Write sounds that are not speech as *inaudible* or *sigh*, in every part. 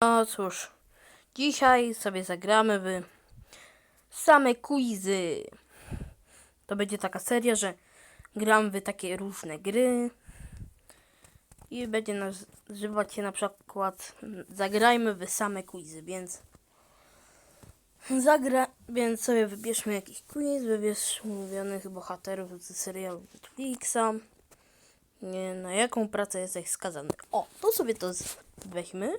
No cóż, dzisiaj sobie zagramy w same quizy. To będzie taka seria, że gram w takie różne gry i będzie nazywać się na przykład zagrajmy w same quizy, więc zagra, więc sobie wybierzmy jakiś quiz, wybierzmy ulubionych bohaterów z serialu Netflixa. Nie, na jaką pracę jesteś skazany? O, to sobie to weźmy.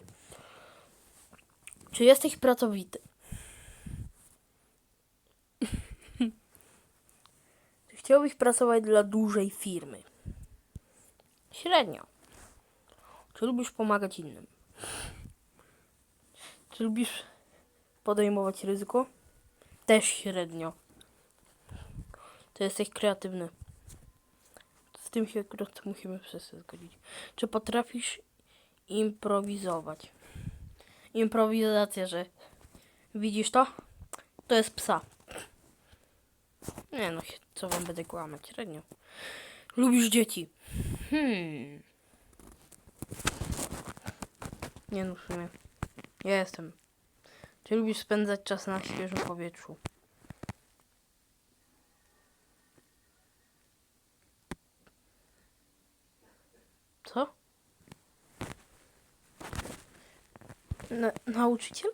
Czy jesteś pracowity? *laughs* Czy chciałbyś pracować dla dużej firmy? Średnio. Czy lubisz pomagać innym? Czy lubisz podejmować ryzyko? Też średnio. Czy jesteś kreatywny? Z tym się akurat musimy wszyscy zgodzić. Czy potrafisz improwizować? Improwizacja, że widzisz to? To jest psa. Nie no, co wam będę kłamać, średnio. Lubisz dzieci? Hmm. Nie no, w sumie. Ja jestem. Czy lubisz spędzać czas na świeżym powietrzu? Co? Na, nauczyciel?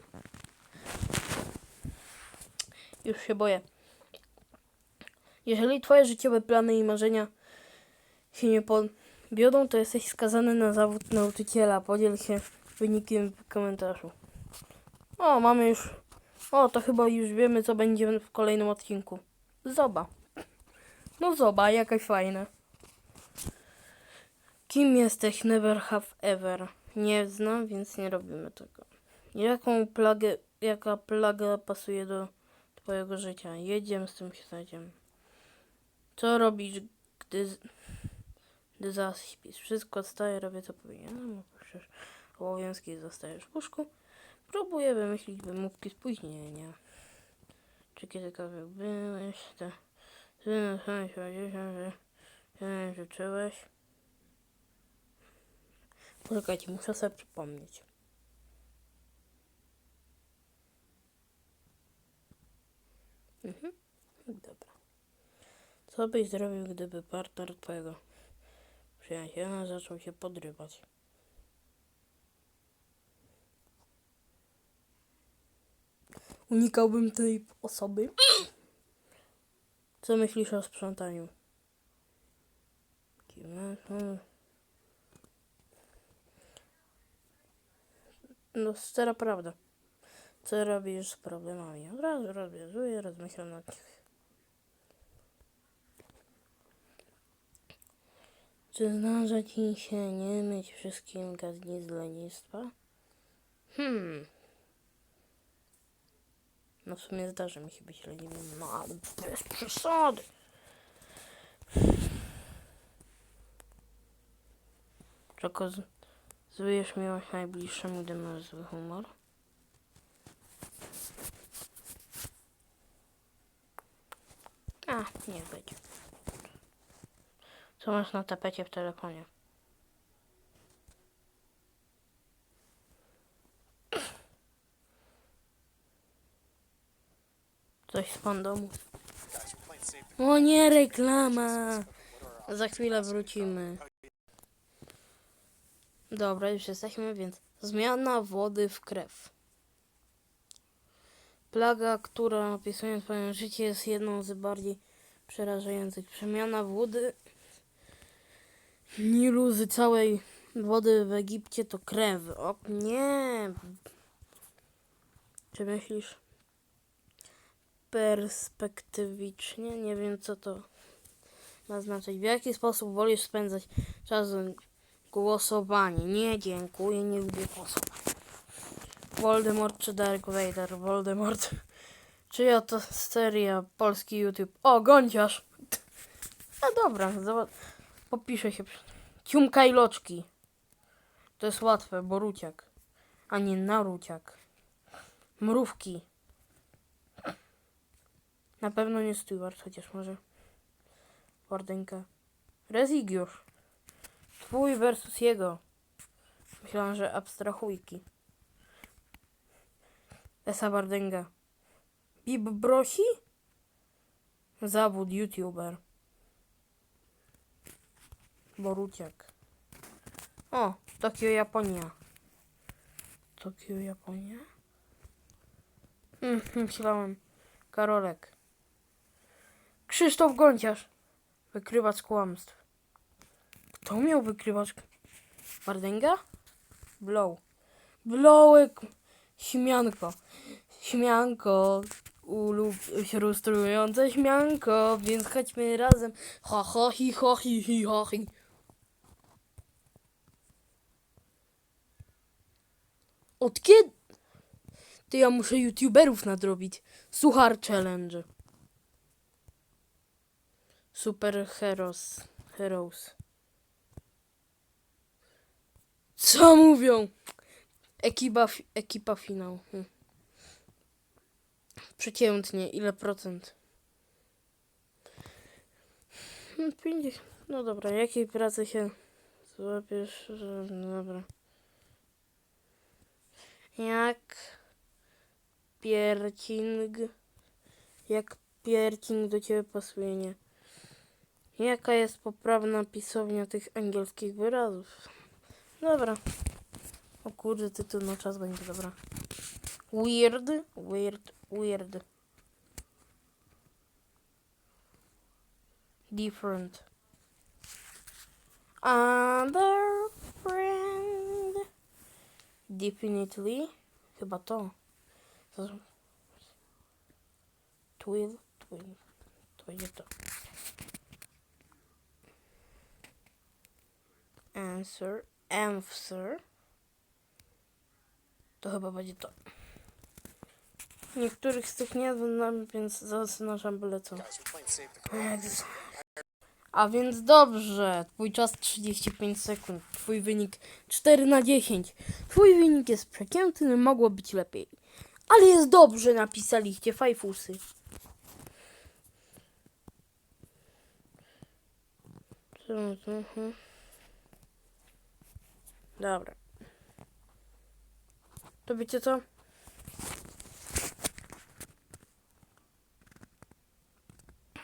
Już się boję. Jeżeli twoje życiowe plany i marzenia się nie podbiodą, to jesteś skazany na zawód nauczyciela. Podziel się wynikiem w komentarzu. O, mamy już... O, to chyba już wiemy, co będzie w kolejnym odcinku. Zoba. No zoba, jakaś fajna. Kim jesteś? Never have ever. Nie znam, więc nie robimy tego. Jaką plagę, jaka plaga pasuje do twojego życia? Jedziemy z tym śledziem. Co robisz, gdy, gdy zaśpisz? Wszystko odstaje, robię co powinienem. Opuszczasz obowiązki zostajesz w łóżku. Próbuję wymyślić wymówki spóźnienia. Czy kiedykolwiek byłeś? Te, ty na samym że życzyłeś? Poczekajcie, muszę sobie przypomnieć. Mhm. Dobra. Co byś zrobił, gdyby partner twojego przyjaciela zaczął się podrywać? Unikałbym tej osoby. Co myślisz o sprzątaniu? Kiwnę- No, stara prawda. Co robisz z problemami? Od razu rozwiązuję, rozmyślam nad nich. Czy zdarza ci się nie myć wszystkim gadni z lenistwa? Hmm. No w sumie zdarza mi się być leniwym, no ale bez przesady. Czego z... Zwyjesz miłość najbliższym, gdy masz zły humor? A, niech będzie. Co masz na tapecie w telefonie? Coś z fandomu. O nie, reklama! Za chwilę wrócimy. Dobra, już jesteśmy, więc zmiana wody w krew. Plaga, która opisuje twoje życie, jest jedną z bardziej przerażających. Przemiana wody Nilu z całej wody w Egipcie to krew. O nie! Czy myślisz perspektywicznie? Nie wiem, co to ma znaczyć. W jaki sposób wolisz spędzać czas Głosowanie. Nie, dziękuję, nie lubię głosować. Voldemort czy Dark Vader? Voldemort. *laughs* Czyja to seria polski YouTube? O, gąciarz! *laughs* No dobra. Popiszę się. Ciumka i loczki. To jest łatwe, bo ruciak. A nie naruciak. Mrówki. Na pewno nie Stewart, chociaż może. Ordynka. Rezygiusz. Twój versus jego. Myślałam, że abstrahujki. Esa Bardęga. Bib Brosi? Zawód YouTuber. Boruciak. O, Tokio, Japonia. Tokio, Japonia? Hmm, myślałem. Karolek. Krzysztof Gonciarz. Wykrywacz kłamstw. Kto miał wykrywać? Bardęga? Blow. Blowek. Śmianko. Śmianko. Ulub... frustrujące śmianko, więc chodźmy razem. Ha ha hi ha hi hi ha hi. Od kiedy? Ty ja muszę youtuberów nadrobić. Suchar challenge. Super Heroes. Heroes. Co mówią? Ekipa, ekipa finał. Hm. Przeciętnie, ile procent? Hmm, 50. No dobra, jakiej pracy się złapiesz. No dobra. Jak piercing... Jak piercing do ciebie pasuje, nie? Jaka jest poprawna pisownia tych angielskich wyrazów? Dobra. O kurde, tytuł na czas będzie, dobra. Weird, weird, weird. Different. Other friend. Definitely. Chyba to twill, twill. To będzie to. Answer, answer. To chyba będzie to. Niektórych z tych nie znam, więc zaznaczam byle co. A więc dobrze, twój czas 35 sekund, twój wynik 4 na 10. Twój wynik jest przeciętny, mogło być lepiej. Ale jest dobrze, napisaliście fajfusy. Co. Dobra. To wiecie co?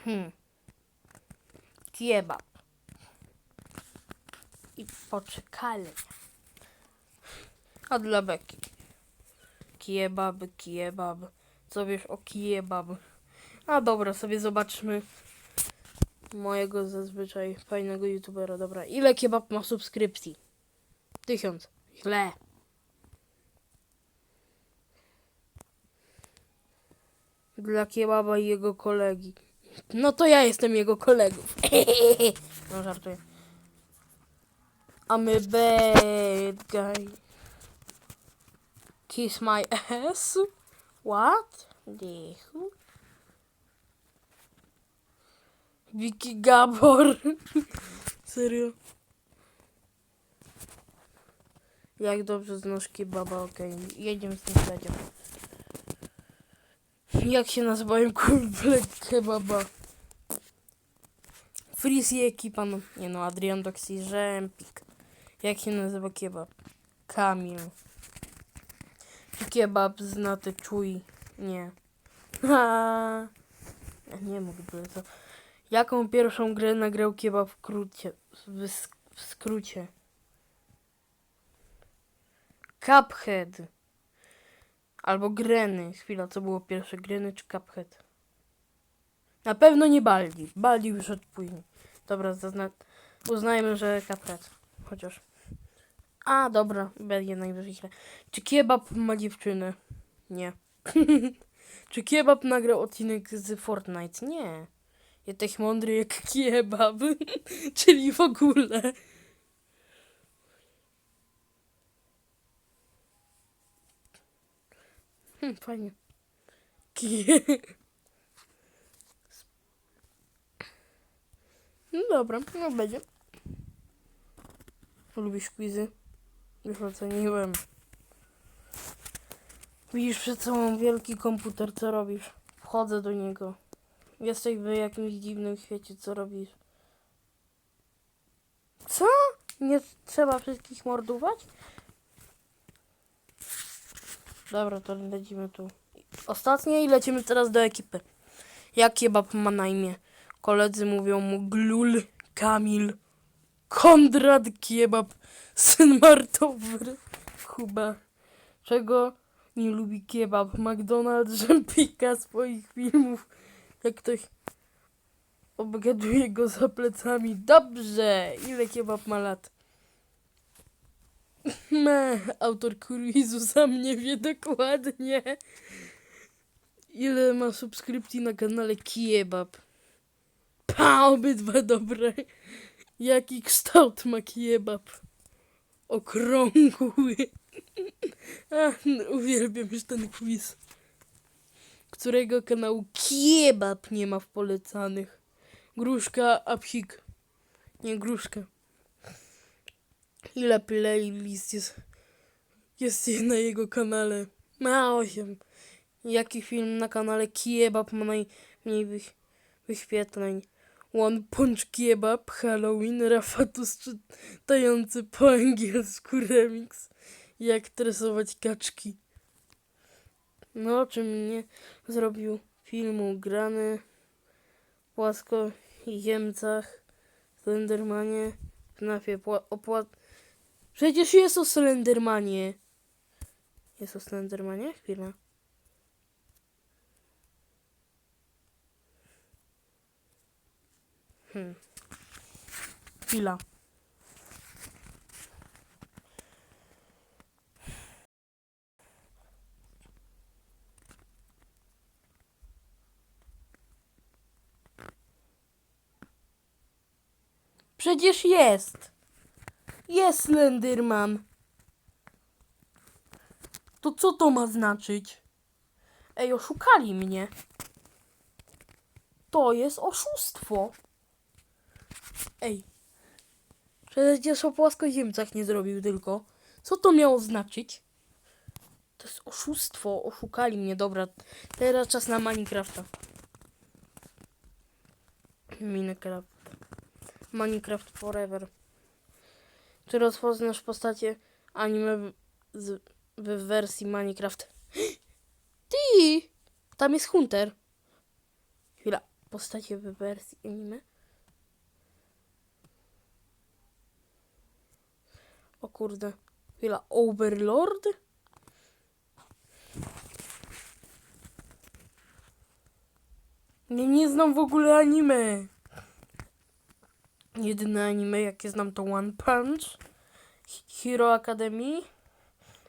Hmm. Kiebab. I poczekali. A dla Beki. Kiebab, kiebab. Co wiesz o kiebab? A dobra, sobie zobaczmy mojego zazwyczaj fajnego youtubera. Dobra, ile kiebab ma subskrypcji? Tysiąc. Źle. Dla kiebaba i jego kolegi. No to ja jestem jego kolegów. *laughs* No żartuję. A my bad guy. Kiss my ass? What? Who? Wiki Gabor. *laughs* Serio? Jak dobrze znasz kebaba, okej. Jedziemy z tym śledziem. Jak się nazywają *laughs* kumple kebaba? Freezy ekipa, no nie no, Adrian Doxy, Rzępik. Jak się nazywa kebab? Kamil. Czy kebab zna te czuj? Nie. *laughs* Ha. Nie mogę byle to. Jaką pierwszą grę nagrał kebab w skrócie? W, w skrócie. Cuphead. Albo Greny. Chwila, co było pierwsze? Greny czy Cuphead? Na pewno nie Baldi. Baldi wyszedł później. Dobra, zazna... uznajmy, że Cuphead. Chociaż. A, dobra, będzie najwyżej źle. Czy kebab ma dziewczynę? Nie. *laughs* czy kebab nagrał odcinek z Fortnite? Nie. Jesteś mądry jak *laughs* kebab. *laughs* Czyli w ogóle. Hmm, fajnie. *laughs* No dobra, no będzie. Lubisz quizy? Już oceniłem. Widzisz przed sobą wielki komputer, co robisz? Wchodzę do niego. Jesteś w jakimś dziwnym świecie, co robisz? Co? Nie trzeba wszystkich mordować? Dobra, to lecimy tu. Ostatnie i lecimy teraz do ekipy. Jak kebab ma na imię? Koledzy mówią mu Glul, Kamil, Kondrat Kebab, syn Martowy, Kuba. Czego nie lubi kebab? McDonald's rzępika swoich filmów. Jak ktoś obgaduje go za plecami. Dobrze! Ile kebab ma lat? Me, autor quizu sam nie wie dokładnie. Ile ma subskrypcji na kanale Kiebab? Pa, obydwa dobre. Jaki kształt ma kiebab? Okrągły. *laughs* No, uwielbiam już ten quiz. Którego kanału kiebab nie ma w polecanych? Gruszka, a psik. Nie, gruszka. Ile playlist jest, jest *laughs* na jego kanale? Ma 8. Jaki film na kanale Kiebab ma najmniej wych, wyświetleń? One Punch Kebab, Halloween, Rafatus czytający po angielsku remix. Jak tresować kaczki. No, czym nie zrobił filmu grany płasko ziemcach, Slendermanie, FNAFie, pła- opłat... Przecież jest o Slendermanie. Jest o Slendermanie? Chwila. Hmm. Chwila. Przecież jest. Jest Slenderman. To co to ma znaczyć? Ej, oszukali mnie. To jest oszustwo. Ej. Przecież o płaskoziemcach nie zrobił tylko. Co to miało znaczyć? To jest oszustwo. Oszukali mnie. Dobra, teraz czas na Minecrafta. Minecraft. Minecraft Forever. Czy rozpoznasz postacie anime z, w wersji Minecraft? *gasps* Ty! Tam jest Hunter. Chwila. Postacie w wersji anime? O kurde. Chwila. Overlord? Nie, nie znam w ogóle anime. Jedyne anime, jakie znam, to One Punch, Hero Academy,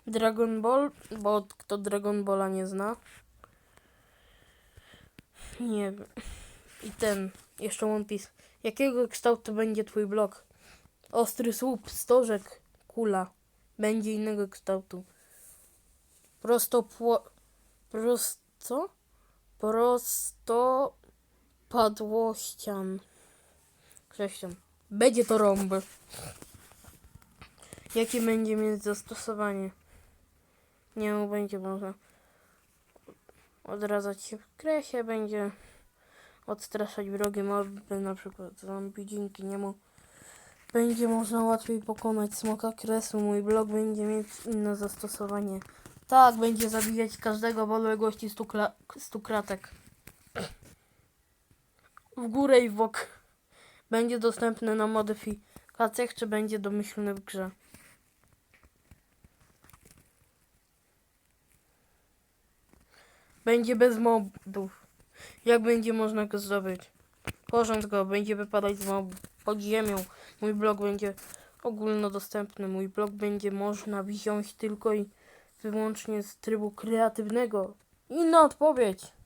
Dragon Ball, bo kto Dragon Balla nie zna. Nie wiem. I ten, jeszcze One Piece. Jakiego kształtu będzie twój blok? Ostry słup, stożek, kula. Będzie innego kształtu. Prosto pło... Prosto... Prosto... Padłościan. Cześcian. Będzie to rąb. Jakie będzie mieć zastosowanie? Nie no, będzie można odradzać się w kresie, będzie odstraszać wrogie moby, na przykład zombie, dzięki niemu będzie można łatwiej pokonać smoka kresu. Mój blok będzie mieć inne zastosowanie. Tak, będzie zabijać każdego w odległości 100, kla- 100 kratek. W górę i w bok. Będzie dostępny na modyfikacjach, czy będzie domyślny w grze? Będzie bez mobów. Jak będzie można go zdobyć? Porząd go, będzie wypadać z mobów. Pod ziemią. Mój blog będzie ogólnodostępny. Mój blog będzie można wziąć tylko i wyłącznie z trybu kreatywnego. Inna odpowiedź.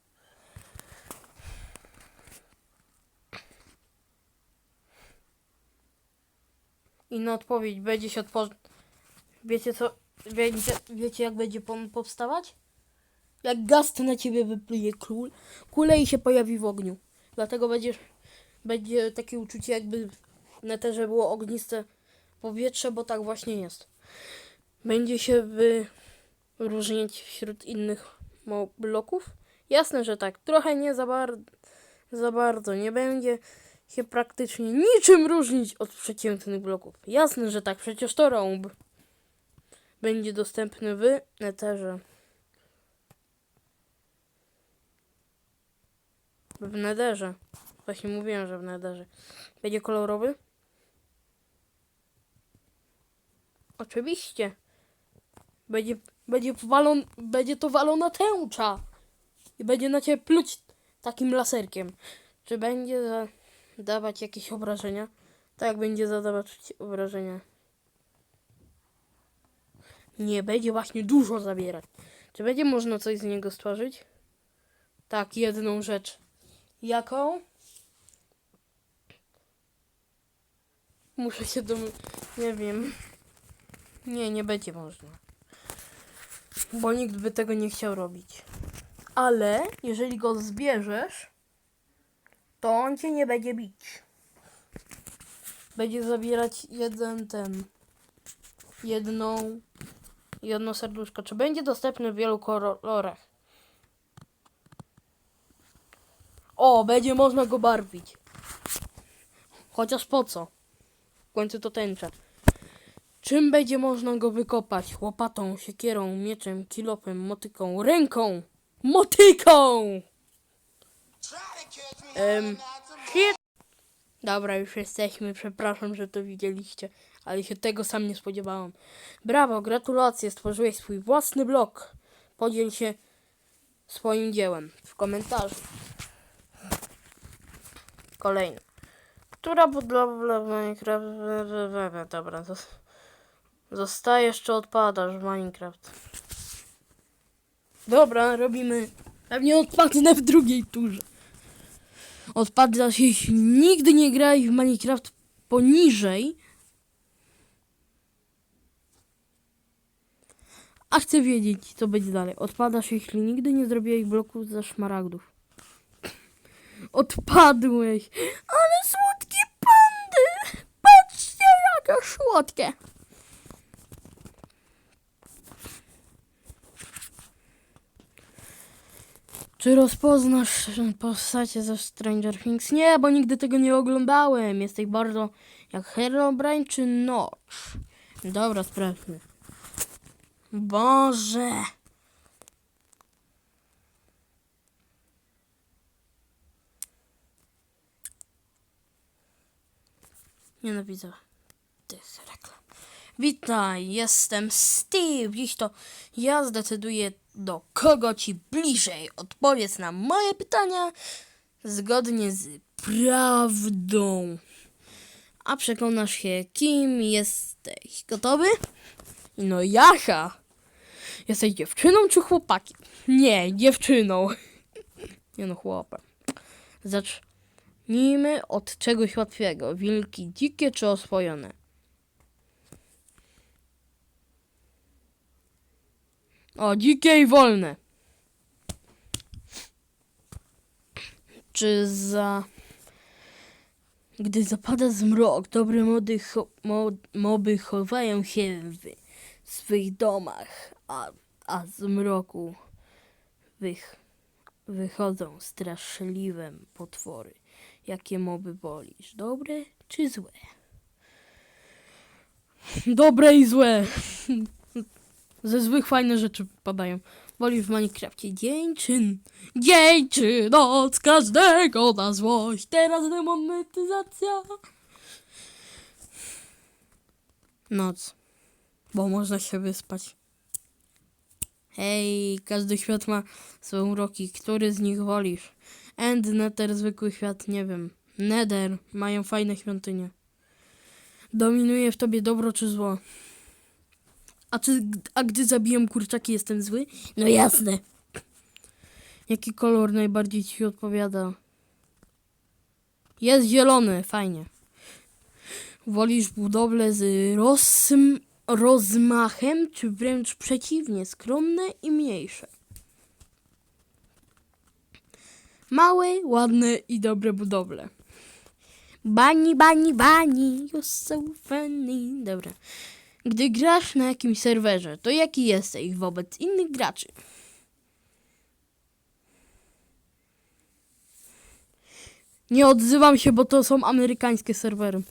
Inna odpowiedź. Będzie się otworzyć. Wiecie co? Wiecie, wiecie jak będzie powstawać? Jak gast na ciebie wypluje król, kulę i się pojawi w ogniu. Dlatego będziesz, będzie takie uczucie jakby w neterze było ogniste powietrze, bo tak właśnie jest. Będzie się wyróżniać wśród innych bloków? Jasne, że tak. Trochę nie za, bar- za bardzo. Nie będzie się praktycznie niczym różnić od przeciętnych bloków. Jasne, że tak, przecież to rąb będzie dostępny w Netherze. W Netherze. Właśnie mówiłem, że w Netherze. Będzie kolorowy? Oczywiście. Będzie, będzie, walon, będzie to walona tęcza. I będzie na ciebie pluć takim laserkiem. Czy będzie za dawać jakieś obrażenia? Tak, będzie zadawać obrażenia. Nie, będzie właśnie dużo zabierać. Czy będzie można coś z niego stworzyć? Tak, jedną rzecz. Jaką? Muszę się dom... Nie wiem. Nie, nie będzie można. Bo nikt by tego nie chciał robić. Ale jeżeli go zbierzesz, to on cię nie będzie bić. Będzie zabierać jeden ten. Jedną. Jedno serduszko. Czy będzie dostępny w wielu kolorach? O, będzie można go barwić. Chociaż po co? W końcu to tęcza. Czym będzie można go wykopać? Łopatą, siekierą, mieczem, kilopem, motyką, ręką! Motyką! Em, shit. Dobra, już jesteśmy. Przepraszam, że to widzieliście, ale się tego sam nie spodziewałam. Brawo, gratulacje, stworzyłeś swój własny blog. Podziel się swoim dziełem w komentarzu. Kolejny. Która budowla w Minecraft... Dobra, zos- zostajesz czy odpadasz w Minecraft? Dobra, robimy... Pewnie odpadnę w drugiej turze. Odpadasz, jeśli nigdy nie grałeś w Minecraft poniżej. A chcę wiedzieć, co będzie dalej. Odpadasz, jeśli nigdy nie zrobiłeś bloku ze szmaragdów. Odpadłeś. Ale słodkie pandy! Patrzcie, jakie słodkie! Czy rozpoznasz postacie ze Stranger Things? Nie, bo nigdy tego nie oglądałem. Jesteś bardzo jak Herobrine czy Notch. Dobra, sprawdźmy. Boże! Nienawidzę tych reklam. Witaj, jestem Steve. Dziś to ja zdecyduję, do kogo ci bliżej. Odpowiedz na moje pytania zgodnie z prawdą. A przekonasz się, kim jesteś. Gotowy? No jaka? Jesteś dziewczyną czy chłopakiem? Nie, dziewczyną. *laughs* Nie no, chłopem. Zacznijmy od czegoś łatwego. Wilki dzikie czy oswojone? O, dzikie i wolne. Czy za... Gdy zapada zmrok, dobre mody cho... mo... moby chowają się w swych domach, a, a z mroku wych... wychodzą straszliwe potwory. Jakie moby wolisz, dobre czy złe? Dobre i złe. Ze złych fajne rzeczy padają. Wolisz w Minecrafcie dzień czy... Dzień czy noc, każdego na złość. Teraz demonetyzacja. Noc. Bo można się wyspać. Hej, każdy świat ma swoje uroki. Który z nich wolisz? End, Nether, zwykły świat, nie wiem. Nether, mają fajne świątynie. Dominuje w tobie dobro czy zło? A, czy, a gdy zabiję kurczaki, jestem zły? No jasne. Jaki kolor najbardziej ci odpowiada? Jest zielony, fajnie. Wolisz budowlę z rozm rozmachem, czy wręcz przeciwnie, skromne i mniejsze? Małe, ładne i dobre budowle. Bani, bani, bani, you're so funny. Dobra. Gdy grasz na jakimś serwerze, to jaki jesteś wobec innych graczy? Nie odzywam się, bo to są amerykańskie serwery.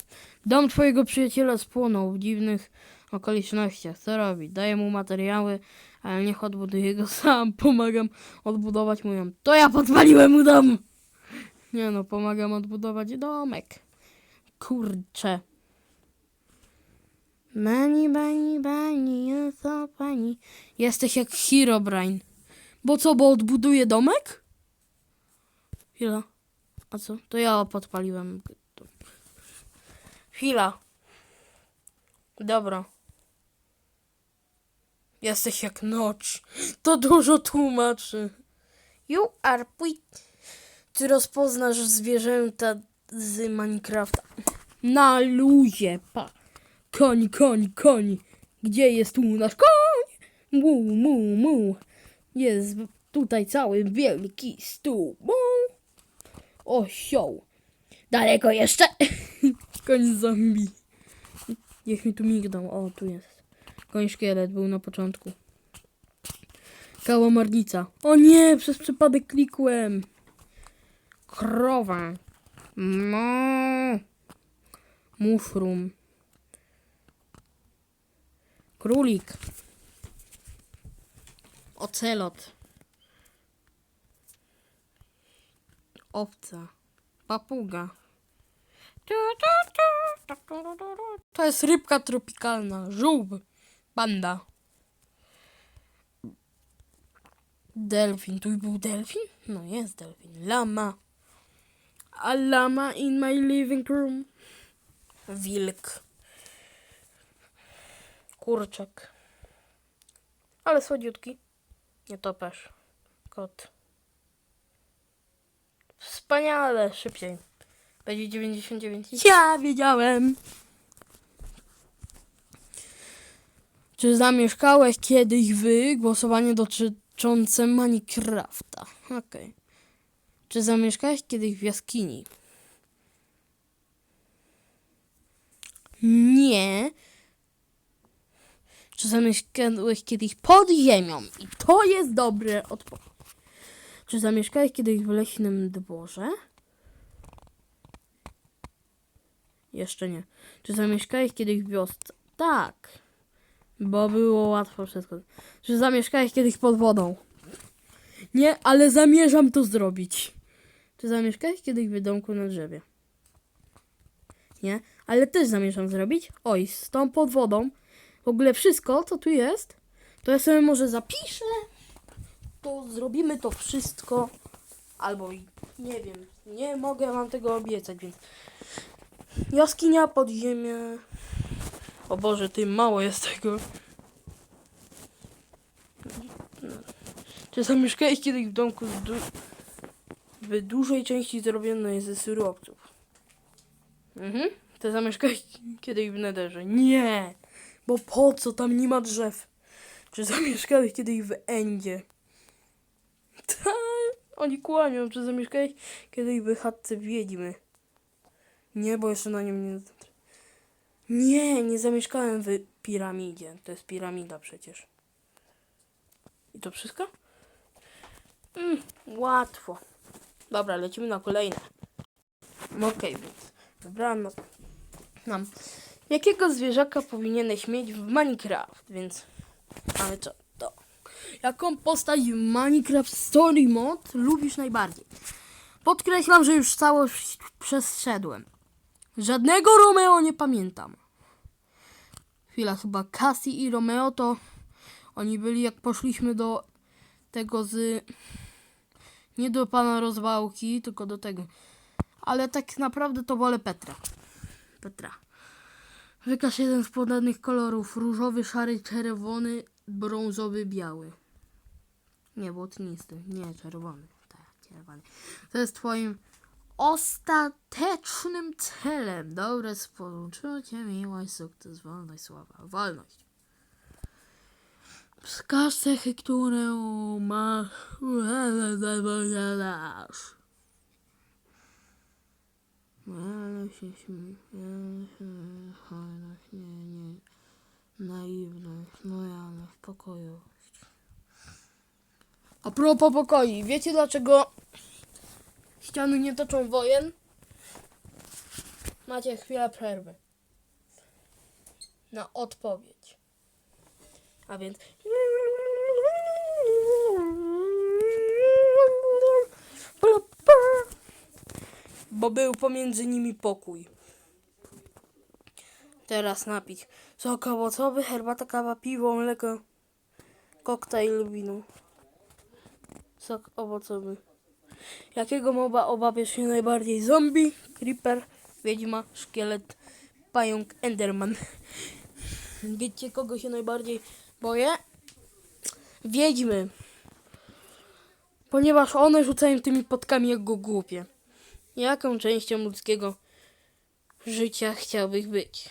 Dom twojego przyjaciela spłonął w dziwnych okolicznościach. Co robi? Daję mu materiały, ale niech odbuduje go *laughs* sam. Pomagam odbudować mu ją. To ja podpaliłem mu dom! Nie no, pomagam odbudować domek. Kurczę. Bani, bani, co pani? Jesteś jak Herobrine. Bo co, bo odbuduję domek? Chwila. A co? To ja podpaliłem. Chwila. Dobra. Jesteś jak noc. To dużo tłumaczy. You are put. Ty rozpoznasz zwierzęta z Minecrafta. Na luzie, pa. Koń, koń, koń. Gdzie jest tu nasz koń? Mu, mu, mu. Jest tutaj cały wielki stół. Mu. Osioł. Daleko jeszcze. *laughs* koń zombie. Niech mi tu migną. O, tu jest. Koń szkielet był na początku. Kałamarnica. O nie, przez przypadek klikłem. Krowa. No. Mushroom. Królik. Ocelot. Owca. Papuga. To jest rybka tropikalna. Żółw. Panda. Delfin. Tu był delfin? No jest delfin. Lama. A lama in my living room. Wilk. Kurczak. Ale słodziutki. Nie topesz. Kot. Wspaniale. Szybciej. Będzie 99. Ja wiedziałem. Czy zamieszkałeś kiedyś w głosowanie dotyczące Minecrafta? Okej. Czy zamieszkałeś kiedyś w jaskini? Nie. Czy zamieszkałeś kiedyś pod ziemią? I to jest dobre odpowiedź. Czy zamieszkałeś kiedyś w leśnym dworze? Jeszcze nie. Czy zamieszkałeś kiedyś w wiosce? Tak. Bo było łatwo wszystko. Czy zamieszkałeś kiedyś pod wodą? Nie, ale zamierzam to zrobić. Czy zamieszkałeś kiedyś w domku na drzewie? Nie, ale też zamierzam zrobić. Oj, z tą pod wodą. W ogóle wszystko, co tu jest, to ja sobie może zapiszę. To zrobimy to wszystko. Albo nie wiem, nie mogę wam tego obiecać, więc jaskinia, podziemie. O Boże, ty mało jest tego. Czy zamieszkałeś kiedyś w domku z du w dużej części zrobionej ze surowców? Mhm. Ty zamieszkałeś kiedyś w nederze? Nie! Bo po co? Tam nie ma drzew. Czy zamieszkałeś kiedyś w Endzie? *laughs* Oni kłamią. Czy zamieszkałeś kiedyś w chatce wiedźmy? Nie, bo jeszcze na nim nie... Nie, nie zamieszkałem w piramidzie. To jest piramida przecież. I to wszystko? Mm, łatwo. Dobra, lecimy na kolejne. Okej, więc wybrałem na... nam. Jakiego zwierzaka powinieneś mieć w Minecraft? Więc mamy co? To. Jaką postać w Minecraft Story Mod lubisz najbardziej? Podkreślam, że już całość przeszedłem. Żadnego Romeo nie pamiętam. Chwila, chyba Cassie i Romeo to oni byli jak poszliśmy do tego z... Nie do pana rozwałki, tylko do tego. Ale tak naprawdę to wolę Petra. Petra. Wykaż jeden z podanych kolorów. Różowy, szary, czerwony, brązowy, biały. Nie, błotnisty. Nie, czerwony. Tak, czerwony. To jest twoim ostatecznym celem. Dobre współczucie, miłość, sukces, wolność, sława. Wolność. Wskaż cechy, które masz. Ale się śmieję, fajność, nie, nie. Naiwność, lojalność, pokojowość. A propos pokoi, wiecie dlaczego ściany nie toczą wojen? Macie chwilę przerwy. Na odpowiedź. A więc. Bo był pomiędzy nimi pokój. Teraz napić. Sok owocowy, herbata, kawa, piwo, mleko, koktajl, wino. Sok owocowy. Jakiego moba obawiasz się najbardziej? Zombie, creeper, wiedźma, szkielet, pająk, enderman. Wiecie kogo się najbardziej boję? Wiedźmy. Ponieważ one rzucają tymi potkami jak go głupie. Jaką częścią ludzkiego życia chciałbyś być?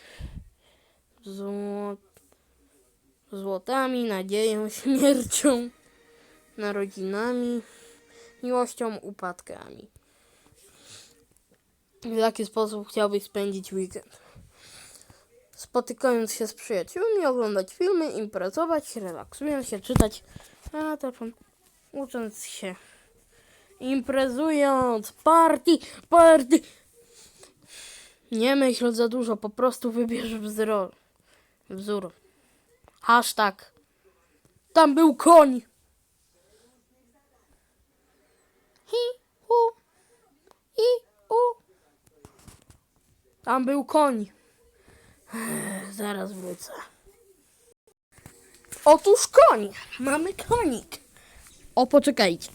Zło... Złotami, nadzieją, *laughs* śmiercią, narodzinami, miłością, upadkami. W jaki sposób chciałbyś spędzić weekend? Spotykając się z przyjaciółmi, oglądać filmy, imprezować, relaksując się, czytać, a telefon, ucząc się, imprezując, party, party. Nie myśl za dużo, po prostu wybierz wzór. Wzór. Hashtag. Tam był koń. Hi, hu, i, u. Tam był koń. *sighs* Zaraz wrócę. Otóż koń. Mamy konik. O, poczekajcie.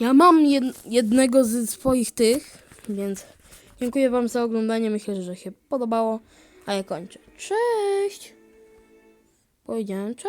Ja mam jed- jednego z swoich tych, więc dziękuję Wam za oglądanie. Myślę, że się podobało. A ja kończę. Cześć! Powiedziałem cześć!